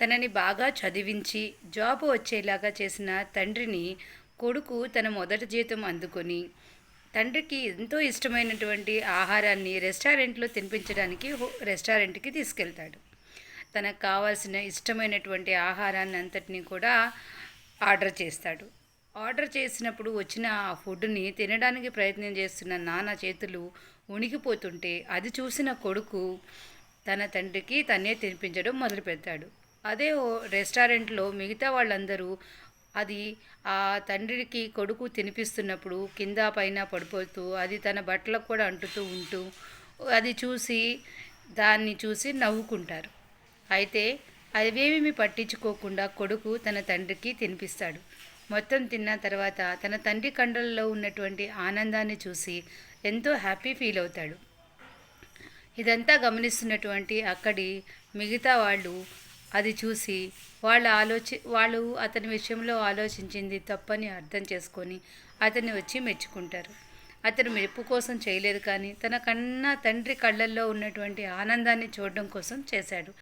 తనని బాగా చదివించి జాబ్ వచ్చేలాగా చేసిన తండ్రిని కొడుకు తన మొదటి జీతం అందుకొని తండ్రికి ఎంతో ఇష్టమైనటువంటి ఆహారాన్ని రెస్టారెంట్లో తినిపించడానికి రెస్టారెంట్కి తీసుకెళ్తాడు. తనకు కావాల్సిన ఇష్టమైనటువంటి ఆహారాన్ని అంతటిని కూడా ఆర్డర్ చేస్తాడు. ఆర్డర్ చేసినప్పుడు వచ్చిన ఆ ఫుడ్ని తినడానికి ప్రయత్నం చేస్తున్న నాన్న చేతులు ఉణికిపోతుంటే అది చూసిన కొడుకు తన తండ్రికి తనే తినిపించడం మొదలు పెడతాడు అదే ఓ రెస్టారెంట్లో మిగతా వాళ్ళందరూ అది ఆ తండ్రికి కొడుకు తినిపిస్తున్నప్పుడు కింద పైన పడిపోతూ అది తన బట్టలకు కూడా అంటుతూ ఉంటూ అది చూసి దాన్ని చూసి నవ్వుకుంటారు. అయితే అవేమీ పట్టించుకోకుండా కొడుకు తన తండ్రికి తినిపిస్తాడు. మొత్తం తిన్న తర్వాత తన తండ్రి కండలలో ఉన్నటువంటి ఆనందాన్ని చూసి ఎంతో హ్యాపీ ఫీల్ అవుతాడు. ఇదంతా గమనిస్తున్నటువంటి అక్కడి మిగతా వాళ్ళు అది చూసి వాళ్ళ ఆలోచి వాళ్ళు అతని విషయంలో ఆలోచించింది తప్పని అర్థం చేసుకొని అతన్ని వచ్చి మెచ్చుకుంటారు. అతను మెప్పు కోసం చేయలేదు కానీ తన కన్నా తండ్రి కళ్ళల్లో ఉన్నటువంటి ఆనందాన్ని చూడడం కోసం చేశాడు.